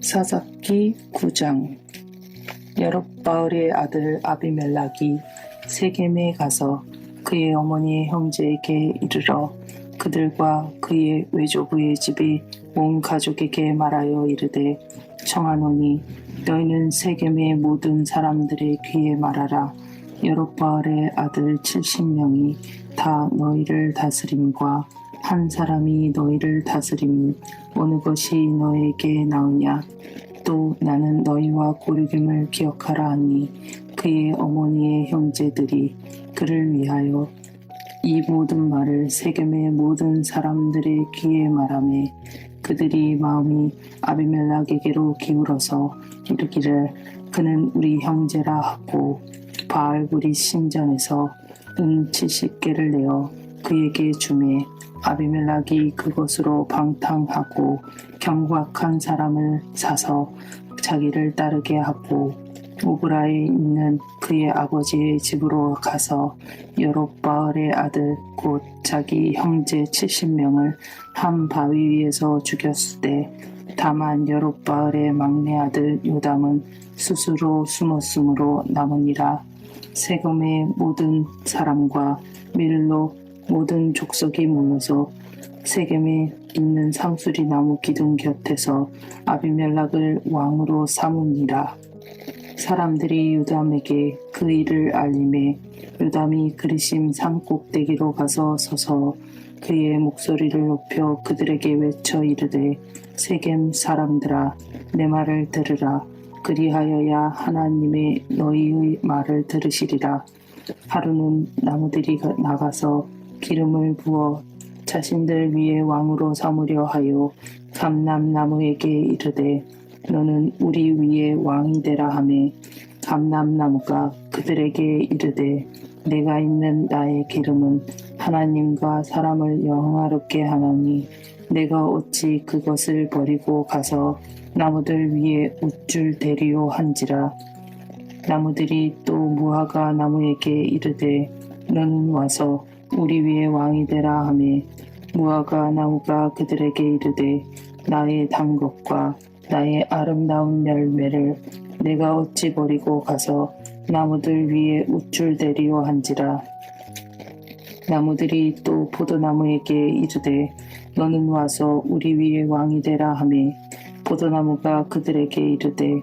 사사기 9장. 여럿바울의 아들 아비멜락이 세겜에 가서 그의 어머니의 형제에게 이르러 그들과 그의 외조부의 집이 온 가족에게 말하여 이르되 청하노니 너희는 세겜의 모든 사람들의 귀에 말하라. 여럿바울의 아들 70명이 다 너희를 다스림과 한 사람이 너희를 다스림이 어느 것이 너에게 나오냐? 또 나는 너희와 고르김을 기억하라 하니 그의 어머니의 형제들이 그를 위하여 이 모든 말을 세겜의 모든 사람들의 귀에 말하매 그들이 마음이 아비멜락에게로 기울어서 이르기를 그는 우리 형제라 하고 바알불이 신전에서 은 70개를 내어 그에게 주매 아비멜락이 그것으로 방탕하고 경박한 사람을 사서 자기를 따르게 하고 오브라에 있는 그의 아버지의 집으로 가서 여롯바알의 아들 곧 자기 형제 70명을 한 바위 위에서 죽였을 때 다만 여롯바알의 막내 아들 요담은 스스로 숨었으므로 남으니라. 세검의 모든 사람과 밀로 모든 족속이 모여서 세겜에 있는 상수리 나무 기둥 곁에서 아비멜락을 왕으로 삼으니라. 사람들이 유담에게 그 일을 알림해 유담이 그리심 산 꼭대기로 가서 서서 그의 목소리를 높여 그들에게 외쳐 이르되 세겜 사람들아 내 말을 들으라 그리하여야 하나님의 너희의 말을 들으시리라 하루는 나무들이 가- 나가서 기름을 부어 자신들 위에 왕으로 삼으려 하여 감람나무에게 이르되 너는 우리 위에 왕이 되라 하매 감람나무가 그들에게 이르되 내가 있는 나의 기름은 하나님과 사람을 영화롭게 하나니 내가 어찌 그것을 버리고 가서 나무들 위에 웃줄 대리오 한지라? 나무들이 또 무화과 나무에게 이르되 너는 와서 우리 위에 왕이 되라 하매 무화과 나무가 그들에게 이르되 나의 단 것과 나의 아름다운 열매를 내가 어찌 버리고 가서 나무들 위에 우쭐 대리오 한지라? 나무들이 또 포도나무에게 이르되 너는 와서 우리 위에 왕이 되라 하매 포도나무가 그들에게 이르되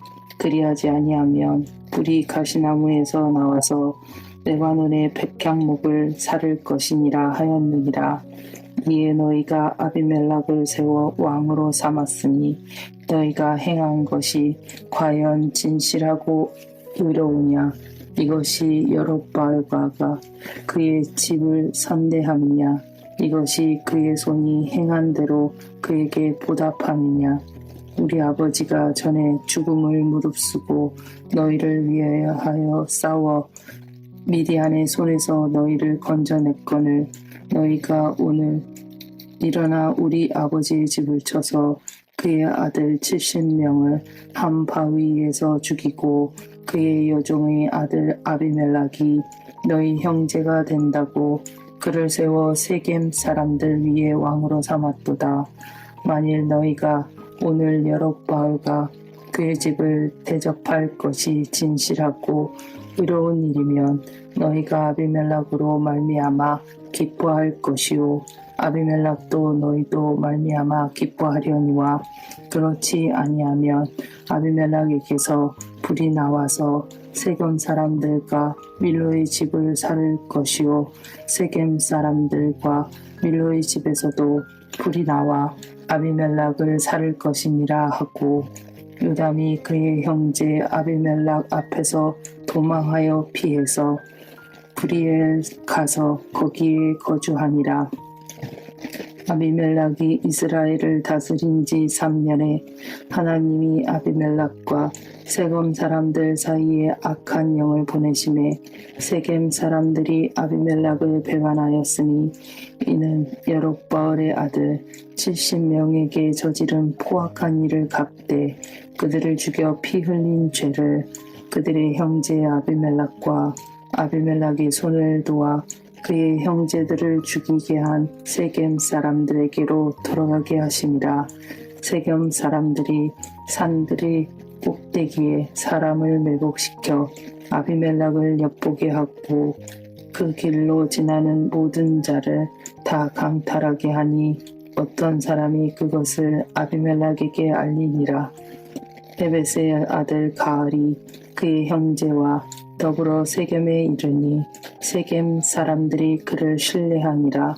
그리하지 아니하면 불이 가시나무에서 나와서 레바논의 백향목을 사를 것이니라 하였느니라. 이에 너희가 아비멜락을 세워 왕으로 삼았으니 너희가 행한 것이 과연 진실하고 의로우냐? 이것이 여롯바알과가 그의 집을 선대함이냐? 이것이 그의 손이 행한 대로 그에게 보답함이냐 우리 아버지가 전에 죽음을 무릅쓰고 너희를 위하여 싸워 미디안의 손에서 너희를 건져냈거늘 너희가 오늘 일어나 우리 아버지의 집을 쳐서 그의 아들 70명을 한 바위에서 죽이고 그의 여종의 아들 아비멜락이 너희 형제가 된다고 그를 세워 세겜 사람들 위에 왕으로 삼았도다. 만일 너희가 오늘 여럿바알과 그의 집을 대접할 것이 진실하고 의로운 일이면 너희가 아비멜락으로 말미암아 기뻐할 것이요. 아비멜락도 너희도 말미암아 기뻐하려니와 그렇지 아니하면 아비멜락에게서 불이 나와서 세겜 사람들과 밀로의 집을 살 것이요. 세겜 사람들과 밀로의 집에서도 불이 나와 아비멜락을 살 것이니라 하고 요담이 그의 형제 아비멜락 앞에서 도망하여 피해서 브리엘 가서 거기에 거주하니라 아비멜락이 이스라엘을 다스린 지 3년에 하나님이 아비멜락과 세겜 사람들 사이에 악한 영을 보내심에 세겜 사람들이 아비멜락을 배반하였으니 이는 여롯바알의 아들 70명에게 저지른 포악한 일을 갚되 그들을 죽여 피 흘린 죄를 그들의 형제 아비멜락과 아비멜락의 손을 도와 그의 형제들을 죽이게 한 세겜 사람들에게로 돌아가게 하심이라. 세겜 사람들이 산들의 꼭대기에 사람을 매복시켜 아비멜락을 엿보게 하고 그 길로 지나는 모든 자를 다 강탈하게 하니 어떤 사람이 그것을 아비멜락에게 알리니라. 에베스의 아들 가알이 그의 형제와 더불어 세겜에 이르니 세겜 사람들이 그를 신뢰하니라.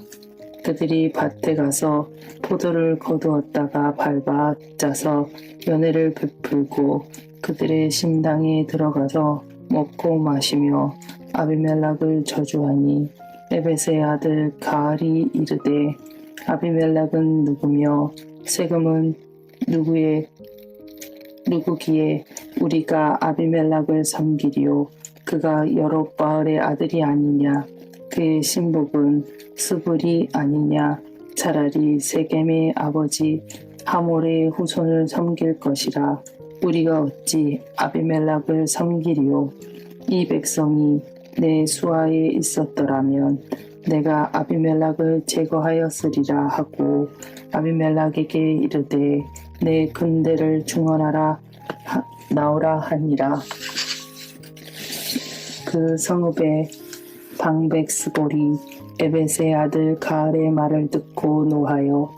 그들이 밭에 가서 포도를 거두었다가 밟아 짜서 연회를 베풀고 그들의 신당에 들어가서 먹고 마시며 아비멜락을 저주하니 에베스의 아들 가알이 이르되 아비멜락은 누구며 세금은 누구의 누구기에 우리가 아비멜락을 섬기리요 그가 여롯바알의 아들이 아니냐. 그의 신복은 스불이 아니냐. 차라리 세겜의 아버지 하몰의 후손을 섬길 것이라. 우리가 어찌 아비멜락을 섬기리요? 이 백성이 내 수하에 있었더라면 내가 아비멜락을 제거하였으리라 하고 아비멜락에게 이르되 내 군대를 중언하라 하- 나오라 하니라 그 성읍의 방백 스볼이 에벳의 아들 가알의 말을 듣고 노하여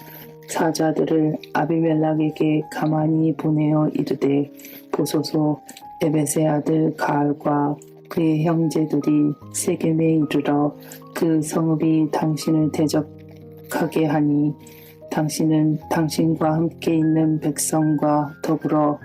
사자들을 아비멜락에게 가만히 보내어 이르되 보소서 에벳의 아들 가알과 그의 형제들이 세겜에 이르러 그 성읍이 당신을 대적하게 하니 당신은 당신과 함께 있는 백성과 더불어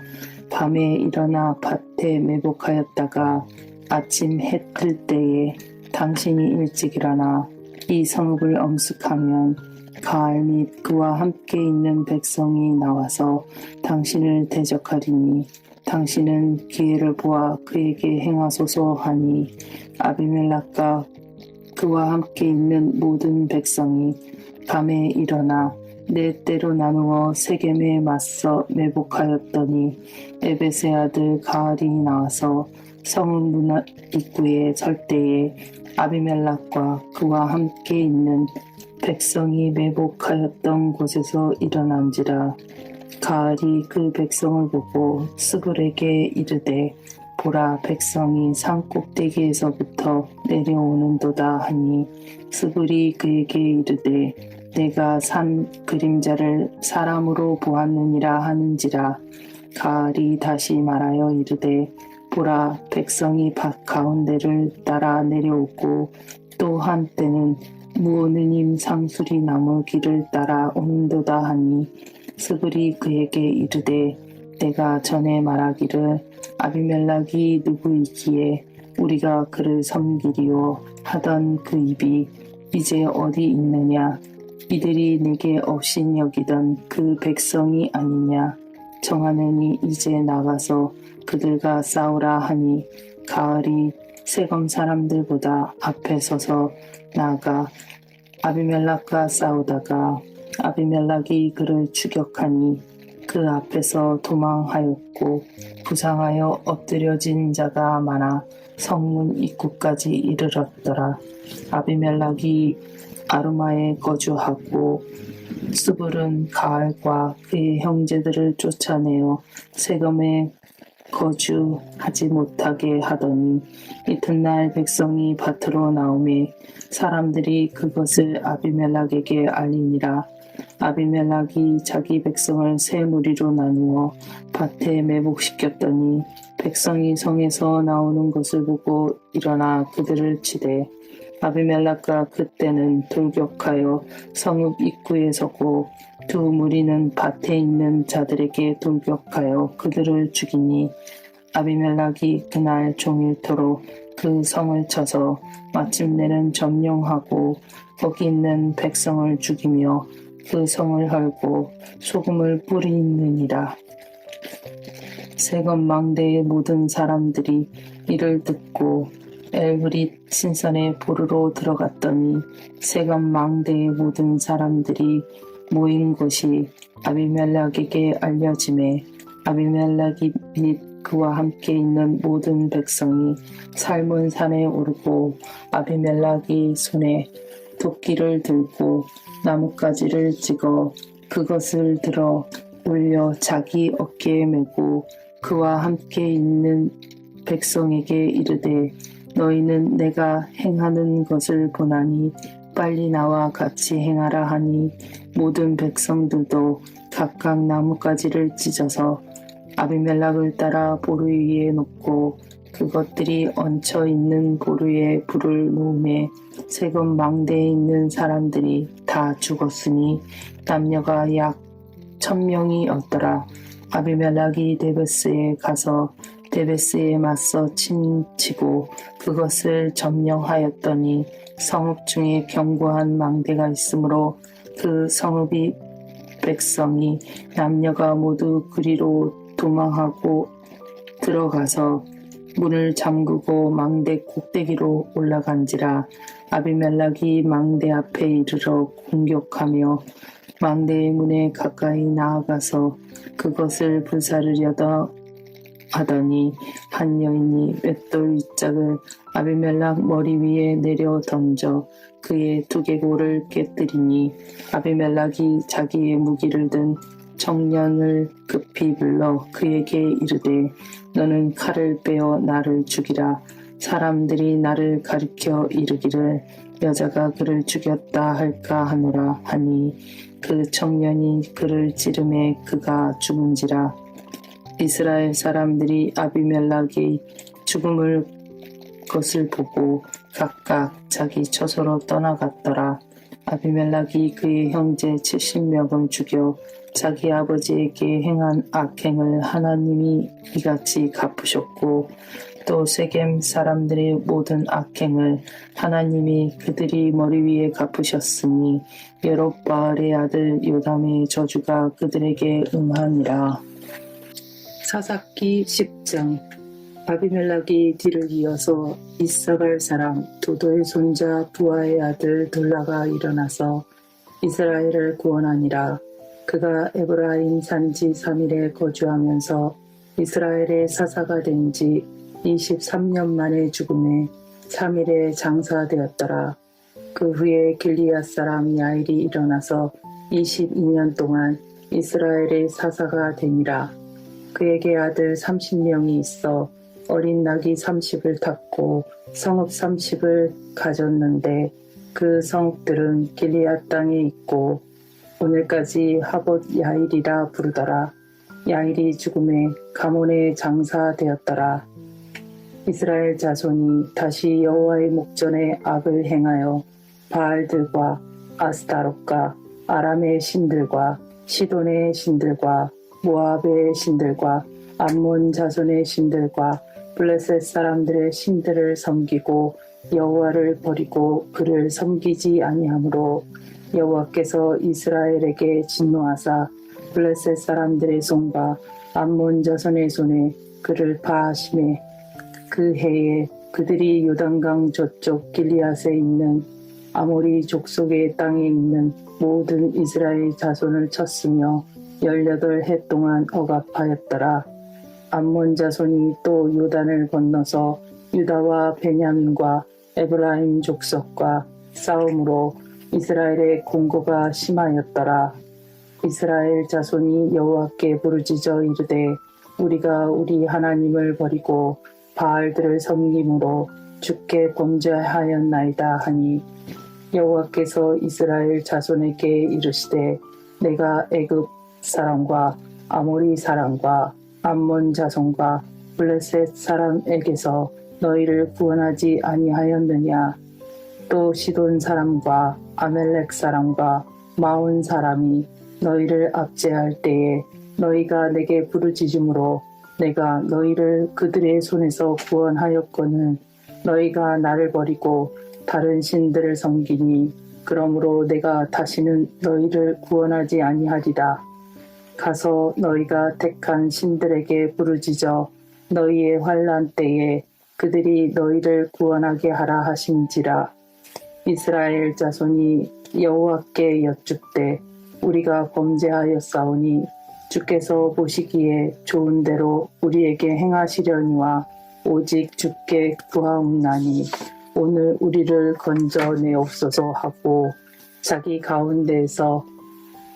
밤에 일어나 밭에 매복하였다가 아침 해 뜰 때에 당신이 일찍 일어나 이 성읍을 엄습하면 가알 및 그와 함께 있는 백성이 나와서 당신을 대적하리니 당신은 기회를 보아 그에게 행하소서 하니 아비멜락과 그와 함께 있는 모든 백성이 밤에 일어나 네 때로 나누어 세겜에 맞서 매복하였더니 에베스의 아들 가알이 나와서 성읍 문 입구에 설 때에 아비멜락과 그와 함께 있는 백성이 매복하였던 곳에서 일어난지라 가알이 그 백성을 보고 스불에게 이르되 보라 백성이 산 꼭대기에서부터 내려오는도다 하니 스불이 그에게 이르되 내가 산 그림자를 사람으로 보았느니라 하는지라 가알이 다시 말하여 이르되 보라 백성이 밭 가운데를 따라 내려오고 또 한때는 무오느님 상수리 나무 길을 따라 오는도다 하니 스불이 그에게 이르되 내가 전에 말하기를 아비멜락이 누구이기에 우리가 그를 섬기리요 하던 그 입이 이제 어디 있느냐? 이들이 내게 없인 여기던 그 백성이 아니냐? 정하느니 이제 나가서 그들과 싸우라 하니 가을이 세검 사람들보다 앞에 서서 나아가 아비멜락과 싸우다가 아비멜락이 그를 추격하니 그 앞에서 도망하였고 부상하여 엎드려진 자가 많아 성문 입구까지 이르렀더라. 아비멜락이 아르마에 거주하고 수불은 가알과 그의 형제들을 쫓아내어 세검에 거주하지 못하게 하더니 이튿날 백성이 밭으로 나오매 사람들이 그것을 아비멜락에게 알리니라. 아비멜락이 자기 백성을 세 무리로 나누어 밭에 매복시켰더니 백성이 성에서 나오는 것을 보고 일어나 그들을 치되 아비멜락과 그때는 돌격하여 성읍 입구에 서고 두 무리는 밭에 있는 자들에게 돌격하여 그들을 죽이니 아비멜락이 그날 종일토록 그 성을 쳐서 마침내는 점령하고 거기 있는 백성을 죽이며 그 성을 헐고 소금을 뿌리느니라. 세건 망대의 모든 사람들이 이를 듣고 엘브릿 신선의 보르로 들어갔더니 세건 망대의 모든 사람들이 모인 것이 아비멜락에게 알려짐에 아비멜락이 및 그와 함께 있는 모든 백성이 살문 산에 오르고 아비멜락이 손에 도끼를 들고 나뭇가지를 찍어 그것을 들어 올려 자기 어깨에 메고 그와 함께 있는 백성에게 이르되 너희는 내가 행하는 것을 보나니 빨리 나와 같이 행하라 하니 모든 백성들도 각각 나뭇가지를 찢어서 아비멜락을 따라 보루 위에 놓고 그것들이 얹혀 있는 보루에 불을 놓음에 세건 망대에 있는 사람들이 다 죽었으니 남녀가 약 천명이었더라. 아비멜락이 데베스에 가서 데베스에 맞서 친치고 그것을 점령하였더니 성읍 중에 견고한 망대가 있으므로 그 성읍이 백성이 남녀가 모두 그리로 도망하고 들어가서 문을 잠그고 망대 꼭대기로 올라간지라 아비멜락이 망대 앞에 이르러 공격하며 망대의 문에 가까이 나아가서 그것을 불사르려다 하더니 한 여인이 맷돌 윗짝을 아비멜락 머리 위에 내려 던져 그의 두개골을 깨뜨리니 아비멜락이 자기의 무기를 든 청년을 급히 불러 그에게 이르되 너는 칼을 빼어 나를 죽이라. 사람들이 나를 가리켜 이르기를 여자가 그를 죽였다 할까 하노라 하니 그 청년이 그를 찌름에 그가 죽은지라 이스라엘 사람들이 아비멜락의 죽음을 것을 보고 각각 자기 처소로 떠나갔더라. 아비멜락이 그의 형제 70명을 죽여 자기 아버지에게 행한 악행을 하나님이 이같이 갚으셨고 또 세겜 사람들의 모든 악행을 하나님이 그들이 머리 위에 갚으셨으니 여롯바알의 아들 요담의 저주가 그들에게 응하니라. 사사기 10장 아비멜락이 뒤를 이어서 이사갈 사람 도도의 손자 부하의 아들 돌라가 일어나서 이스라엘을 구원하니라. 그가 에브라임 산지 3일에 거주하면서 이스라엘의 사사가 된 지 23년 만에 죽음에 3일에 장사되었더라. 그 후에 길리앗 사람 야일이 일어나서 22년 동안 이스라엘의 사사가 되니라. 그에게 아들 30명이 있어 어린 낙이 30을 탔고 성읍 30을 가졌는데 그 성읍들은 길리앗 땅에 있고 오늘까지 하봇 야일이라 부르더라. 야일이 죽음에 가문의 장사되었더라. 이스라엘 자손이 다시 여호와의 목전에 악을 행하여 바알들과 아스타롯과 아람의 신들과 시돈의 신들과 모압의 신들과 암몬 자손의 신들과 블레셋 사람들의 신들을 섬기고 여호와를 버리고 그를 섬기지 아니하므로 여호와께서 이스라엘에게 진노하사 블레셋 사람들의 손과 암몬 자손의 손에 그를 파하심에 그 해에 그들이 요단강 저쪽 길리앗에 있는 아모리 족속의 땅에 있는 모든 이스라엘 자손을 쳤으며 18해 동안 억압하였더라. 암몬 자손이 또 요단을 건너서 유다와 베냐민과 에브라임 족속과 싸움으로 이스라엘의 공고가 심하였더라. 이스라엘 자손이 여호와께 부르짖어 이르되 우리가 우리 하나님을 버리고 바알들을 섬김으로 주께 범죄하였나이다 하니 여호와께서 이스라엘 자손에게 이르시되 내가 애굽 사람과 아모리 사람과 암몬 자손과 블레셋 사람에게서 너희를 구원하지 아니하였느냐 또 시돈 사람과 아멜렉 사람과 마온 사람이 너희를 압제할 때에 너희가 내게 부르짖음으로 내가 너희를 그들의 손에서 구원하였거늘 너희가 나를 버리고 다른 신들을 섬기니 그러므로 내가 다시는 너희를 구원하지 아니하리라. 가서 너희가 택한 신들에게 부르짖어 너희의 환란 때에 그들이 너희를 구원하게 하라 하심지라. 이스라엘 자손이 여호와께 여쭙되 우리가 범죄하였사오니 주께서 보시기에 좋은 대로 우리에게 행하시려니와 오직 주께 구하옵나니 오늘 우리를 건져 내옵소서 하고 자기 가운데에서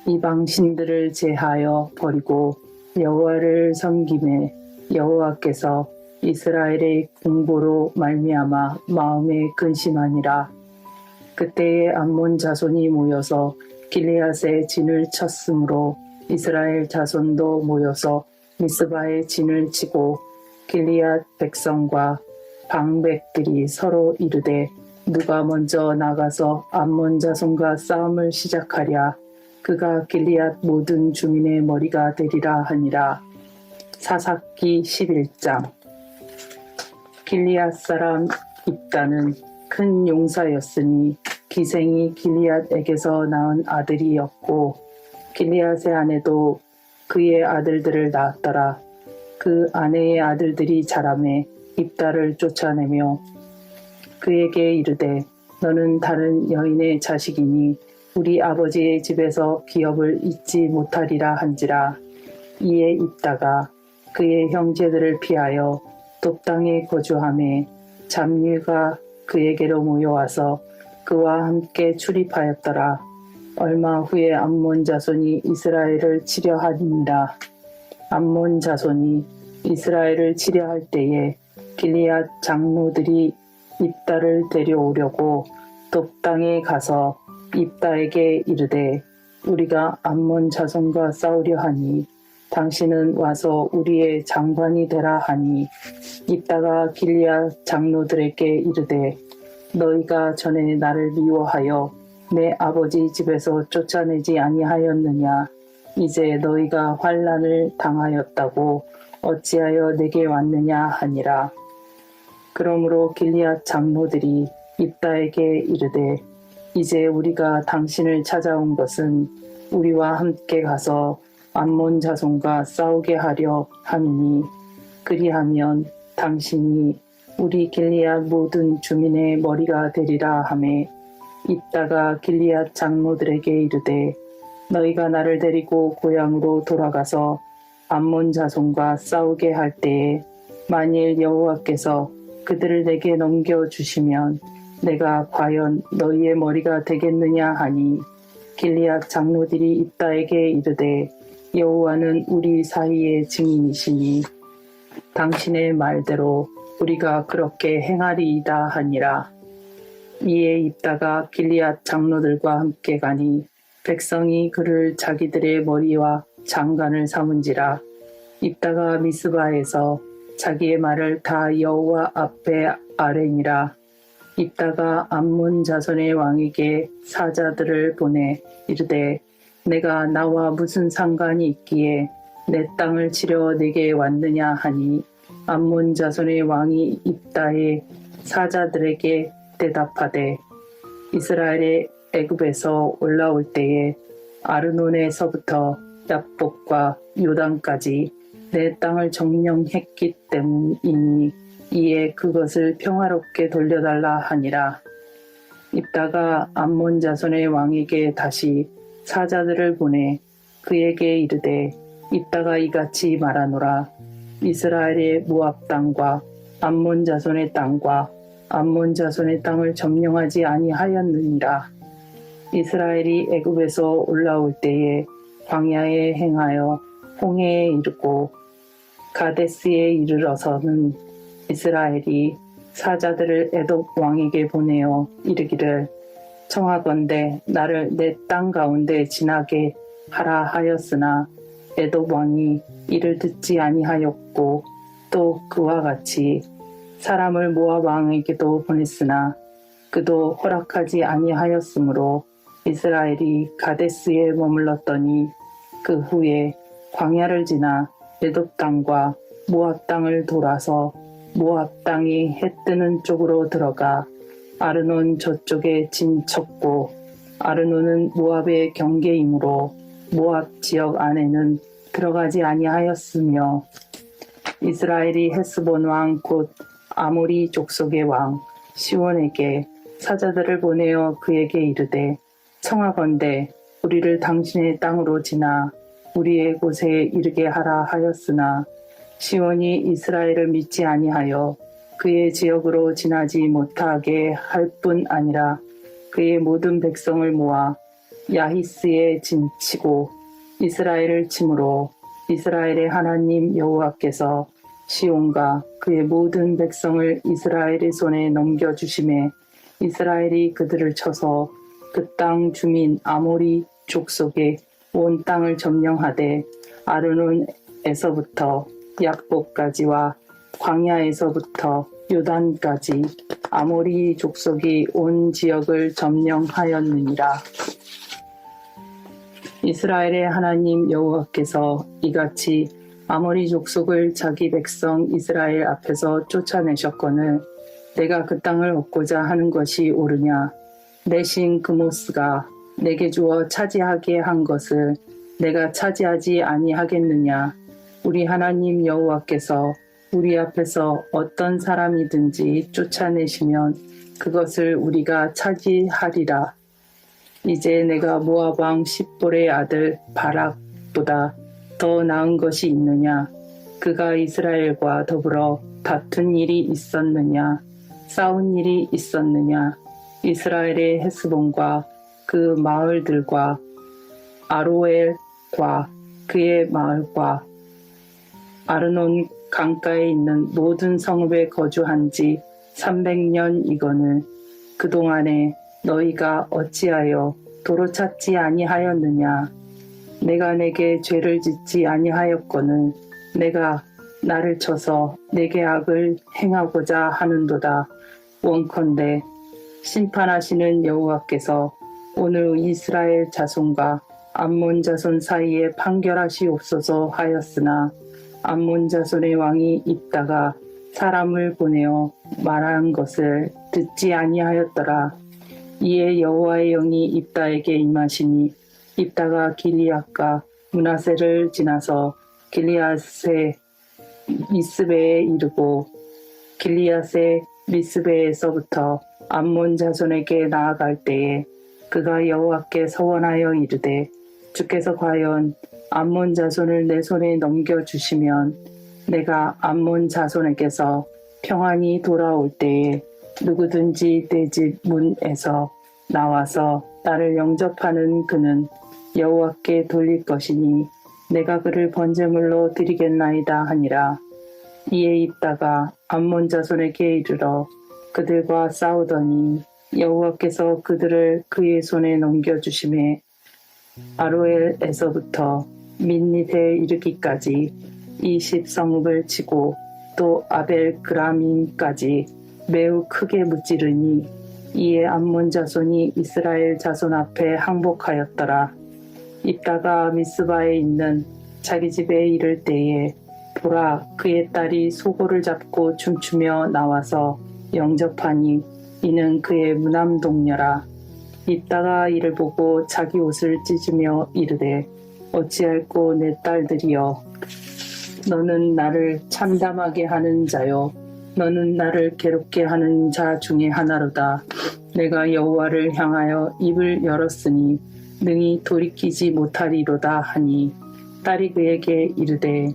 이방 신들을 제하여 버리고 여호와를 섬김에 여호와께서 이스라엘의 공보로 말미암아 마음에 근심하니라. 그때에 암몬 자손이 모여서 길리앗의 진을 쳤으므로 이스라엘 자손도 모여서 미스바의 진을 치고 길리앗 백성과 방백들이 서로 이르되 누가 먼저 나가서 암몬 자손과 싸움을 시작하랴 그가 길리앗 모든 주민의 머리가 되리라 하니라 사사기 11장 길리앗 사람 입다는 큰 용사였으니 기생이 길리앗에게서 낳은 아들이었고 길리앗의 아내도 그의 아들들을 낳았더라. 그 아내의 아들들이 자라매 입다를 쫓아내며 그에게 이르되 너는 다른 여인의 자식이니 우리 아버지의 집에서 기업을 잊지 못하리라 한지라 이에 입다가 그의 형제들을 피하여 돕당에 거주함에 잡류가 그에게로 모여와서 그와 함께 출입하였더라. 얼마 후에 암몬 자손이 이스라엘을 치려 하니라. 암몬 자손이 이스라엘을 치려 할 때에 길리앗 장로들이 입다를 데려오려고 돕당에 가서 입다에게 이르되 우리가 암몬 자손과 싸우려 하니 당신은 와서 우리의 장관이 되라 하니 입다가 길리앗 장로들에게 이르되 너희가 전에 나를 미워하여 내 아버지 집에서 쫓아내지 아니하였느냐? 이제 너희가 환란을 당하였다고 어찌하여 내게 왔느냐 하니라. 그러므로 길리앗 장로들이 입다에게 이르되 이제 우리가 당신을 찾아온 것은 우리와 함께 가서 암몬 자손과 싸우게 하려 함이니 그리하면 당신이 우리 길리앗 모든 주민의 머리가 되리라 하매 입다가 길리앗 장로들에게 이르되 너희가 나를 데리고 고향으로 돌아가서 암몬 자손과 싸우게 할 때에 만일 여호와께서 그들을 내게 넘겨 주시면 내가 과연 너희의 머리가 되겠느냐 하니 길리앗 장로들이 입다에게 이르되 여호와는 우리 사이의 증인이시니 당신의 말대로 우리가 그렇게 행하리이다 하니라. 이에 입다가 길리앗 장로들과 함께 가니 백성이 그를 자기들의 머리와 장관을 삼은지라 입다가 미스바에서 자기의 말을 다 여호와 앞에 아뢰니라 입다가 암몬 자손의 왕에게 사자들을 보내 이르되 내가 나와 무슨 상관이 있기에 내 땅을 치려 내게 왔느냐 하니 암몬 자손의 왕이 입다의 사자들에게 대답하되 이스라엘의 애굽에서 올라올 때에 아르논에서부터 야복과 요단까지 내 땅을 정령했기 때문이니 이에 그것을 평화롭게 돌려달라 하니라. 입다가 암몬 자손의 왕에게 다시 사자들을 보내 그에게 이르되 입다가 이같이 말하노라 이스라엘의 모압 땅과 암몬 자손의 땅과 암몬 자손의 땅을 점령하지 아니하였느니라 이스라엘이 애굽에서 올라올 때에 광야에 행하여 홍해에 이르고 가데스에 이르러서는 이스라엘이 사자들을 에돔 왕에게 보내어 이르기를 청하건대 나를 내 땅 가운데 지나게 하라 하였으나 에돔 왕이 이를 듣지 아니하였고 또 그와 같이 사람을 모압 왕에게도 보냈으나 그도 허락하지 아니하였으므로 이스라엘이 가데스에 머물렀더니 그 후에 광야를 지나 에돔 땅과 모압 땅을 돌아서 모압 땅이 해 뜨는 쪽으로 들어가 아르논 저쪽에 진쳤고 아르노는 모압의 경계이므로 모압 지역 안에는 들어가지 아니하였으며 이스라엘이 헤스본 왕 곧 아모리 족속의 왕 시온에게 사자들을 보내어 그에게 이르되 청하건대 우리를 당신의 땅으로 지나 우리의 곳에 이르게 하라 하였으나 시온이 이스라엘을 믿지 아니하여 그의 지역으로 지나지 못하게 할 뿐 아니라 그의 모든 백성을 모아 야히스에 진치고 이스라엘을 침으로 이스라엘의 하나님 여호와께서 시온과 그의 모든 백성을 이스라엘의 손에 넘겨주심에 이스라엘이 그들을 쳐서 그 땅 주민 아모리 족속의 온 땅을 점령하되 아르논에서부터 약복까지와 광야에서부터 요단까지 아모리 족속이 온 지역을 점령하였느니라. 이스라엘의 하나님 여호와께서 이같이 아모리 족속을 자기 백성 이스라엘 앞에서 쫓아내셨거늘 내가 그 땅을 얻고자 하는 것이 옳으냐 내신 그모스가 내게 주어 차지하게 한 것을 내가 차지하지 아니하겠느냐 우리 하나님 여호와께서 우리 앞에서 어떤 사람이든지 쫓아내시면 그것을 우리가 차지하리라 이제 내가 왕 십볼의 아들 바락보다 더 나은 것이 있느냐? 그가 이스라엘과 더불어 다툰 일이 있었느냐? 싸운 일이 있었느냐? 이스라엘의 헤스본과 그 마을들과 아로엘과 그의 마을과 아르논 강가에 있는 모든 성읍에 거주한 지 300년 이거늘 그동안에 너희가 어찌하여 도로 찾지 아니하였느냐? 내가 내게 죄를 짓지 아니하였거늘 내가 나를 쳐서 내게 악을 행하고자 하는도다. 원컨대 심판하시는 여호와께서 오늘 이스라엘 자손과 암몬 자손 사이에 판결하시옵소서 하였으나 암몬 자손의 왕이 입다가 사람을 보내어 말한 것을 듣지 아니하였더라. 이에 여호와의 영이 입다에게 임하시니 입다가 길리앗과 문하세를 지나서 길리앗의 미스베에 이르고 길리앗의 미스베에서부터 암몬 자손에게 나아갈 때에 그가 여호와께 서원하여 이르되 주께서 과연 암몬 자손을 내 손에 넘겨 주시면 내가 암몬 자손에게서 평안히 돌아올 때에 누구든지 내 집 문에서 나와서 나를 영접하는 그는 여호와께 돌릴 것이니 내가 그를 번제물로 드리겠나이다 하니라. 이에 입다가 암몬 자손에게 이르러 그들과 싸우더니 여호와께서 그들을 그의 손에 넘겨주심에 아로엘에서부터 민닛에 이르기까지 이십 성읍을 치고 또 아벨 그라민까지 매우 크게 무찌르니 이에 암몬 자손이 이스라엘 자손 앞에 항복하였더라. 입다가 미스바에 있는 자기 집에 이를 때에 보라 그의 딸이 소고를 잡고 춤추며 나와서 영접하니 이는 그의 무남 동녀라. 입다가 이를 보고 자기 옷을 찢으며 이르되 어찌할꼬 내 딸들이여. 너는 나를 참담하게 하는 자요 너는 나를 괴롭게 하는 자 중에 하나로다. 내가 여호와를 향하여 입을 열었으니 능히 돌이키지 못하리로다 하니 딸이 그에게 이르되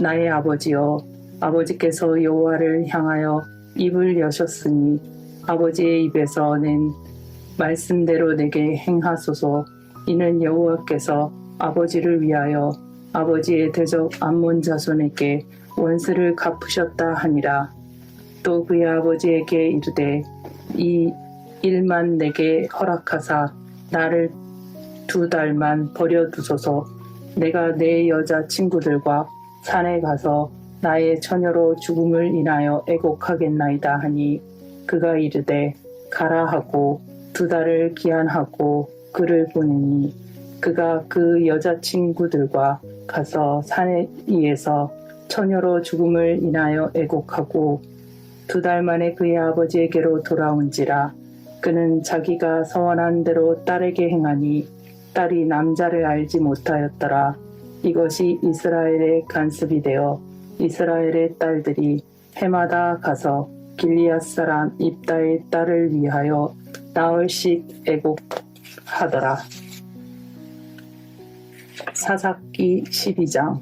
나의 아버지여 아버지께서 여호와를 향하여 입을 여셨으니 아버지의 입에서 낸 말씀대로 내게 행하소서. 이는 여호와께서 아버지를 위하여 아버지의 대적 암몬 자손에게 원수를 갚으셨다 하니라. 또 그의 아버지에게 이르되 이 일만 내게 허락하사 나를 두 달만 버려두소서. 내가 내 여자 친구들과 산에 가서 나의 처녀로 죽음을 인하여 애곡하겠나이다 하니 그가 이르되 가라 하고 두 달을 기한하고 그를 보내니 그가 그 여자 친구들과 가서 산에 위에서 처녀로 죽음을 인하여 애곡하고 두 달 만에 그의 아버지에게로 돌아온지라 그는 자기가 서원한 대로 딸에게 행하니 딸이 남자를 알지 못하였더라. 이것이 이스라엘의 간습이 되어 이스라엘의 딸들이 해마다 가서 길리앗 사람 입다의 딸을 위하여 나흘씩 애곡하더라. 사사기 12장.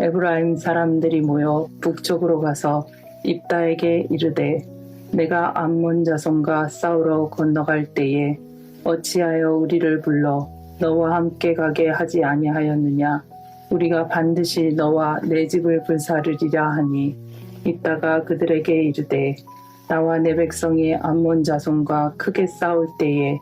에브라임 사람들이 모여 북쪽으로 가서 입다에게 이르되 내가 암몬 자손과 싸우러 건너갈 때에 어찌하여 우리를 불러 너와 함께 가게 하지 아니하였느냐? 우리가 반드시 너와 내 집을 불사르리라 하니 입다가 그들에게 이르되 나와 내 백성이 암몬 자손과 크게 싸울 때에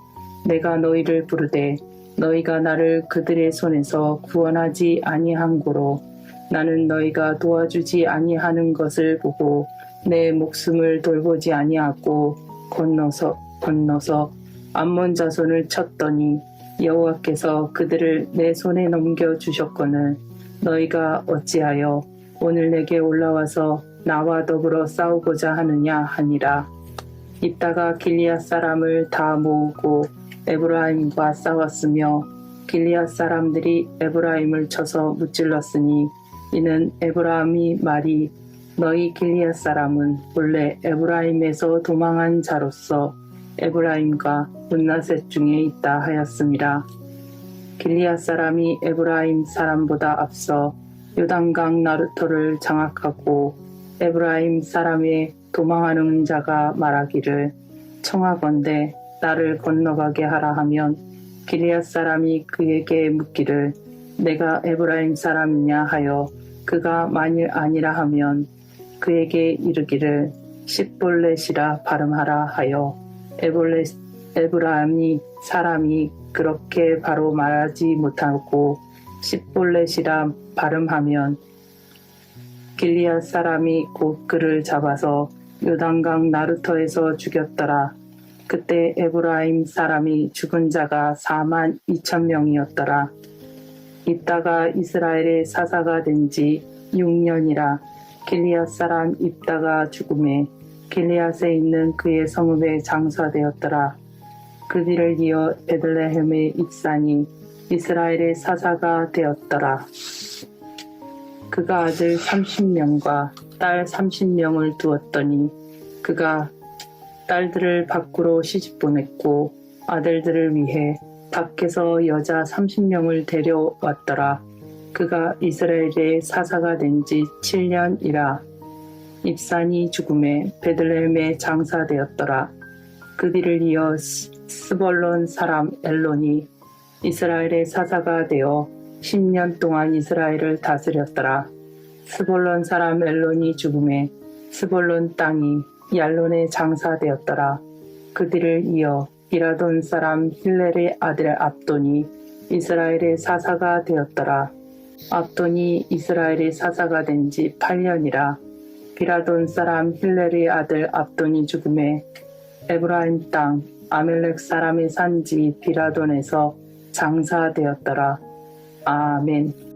내가 너희를 부르되 너희가 나를 그들의 손에서 구원하지 아니한 고로 나는 너희가 도와주지 아니하는 것을 보고 내 목숨을 돌보지 아니하고 건너서 건너서 암몬 자손을 쳤더니 여호와께서 그들을 내 손에 넘겨 주셨거늘 너희가 어찌하여 오늘 내게 올라와서 나와 더불어 싸우고자 하느냐 하니라. 입다가 길리앗 사람을 다 모으고 에브라임과 싸웠으며 길리앗 사람들이 에브라임을 쳐서 무찔렀으니 이는 에브라임이 말이 너희 길리앗 사람은 본래 에브라임에서 도망한 자로서 에브라임과 문나셋 중에 있다 하였습니다. 길리앗 사람이 에브라임 사람보다 앞서 요단강 나루토를 장악하고 에브라임 사람의 도망하는 자가 말하기를 청하건대 나를 건너가게 하라 하면 길리앗 사람이 그에게 묻기를 내가 에브라임 사람이냐 하여 그가 만일 아니라 하면 그에게 이르기를 십볼렛이라 발음하라 하여 에볼렛 에브라임이 사람이 그렇게 바로 말하지 못하고 십볼렛이라 발음하면 길리앗 사람이 곧 그를 잡아서 요단강 나루터에서 죽였더라. 그때 에브라임 사람이 죽은 자가 4만 2천 명이었더라. 입다가 이스라엘의 사사가 된 지 6년이라 길리앗 사람 입다가 죽음에 길리앗에 있는 그의 성읍에 장사되었더라. 그 뒤를 이어 베들레헴의 입산이 이스라엘의 사사가 되었더라. 그가 아들 30명과 딸 30명을 두었더니 그가 딸들을 밖으로 시집 보냈고 아들들을 위해 밖에서 여자 30명을 데려왔더라. 그가 이스라엘의 사사가 된 지 7년이라 입산이 죽음에 베들레헴에 장사되었더라. 그 뒤를 이어 스- 스벌론 사람 엘론이 이스라엘의 사사가 되어 10년 동안 이스라엘을 다스렸더라. 스볼론 사람 엘론이 죽음에 스볼론 땅이 얄론에 장사되었더라. 그 뒤를 이어 비라돈 사람 힐렐의 아들 압돈이 이스라엘의 사사가 되었더라. 압돈이 이스라엘의 사사가 된 지 8년이라 비라돈 사람 힐렐의 아들 압돈이 죽음에 에브라임 땅 아멜렉 사람의 산지 비라돈에서 장사되었더라. 아멘.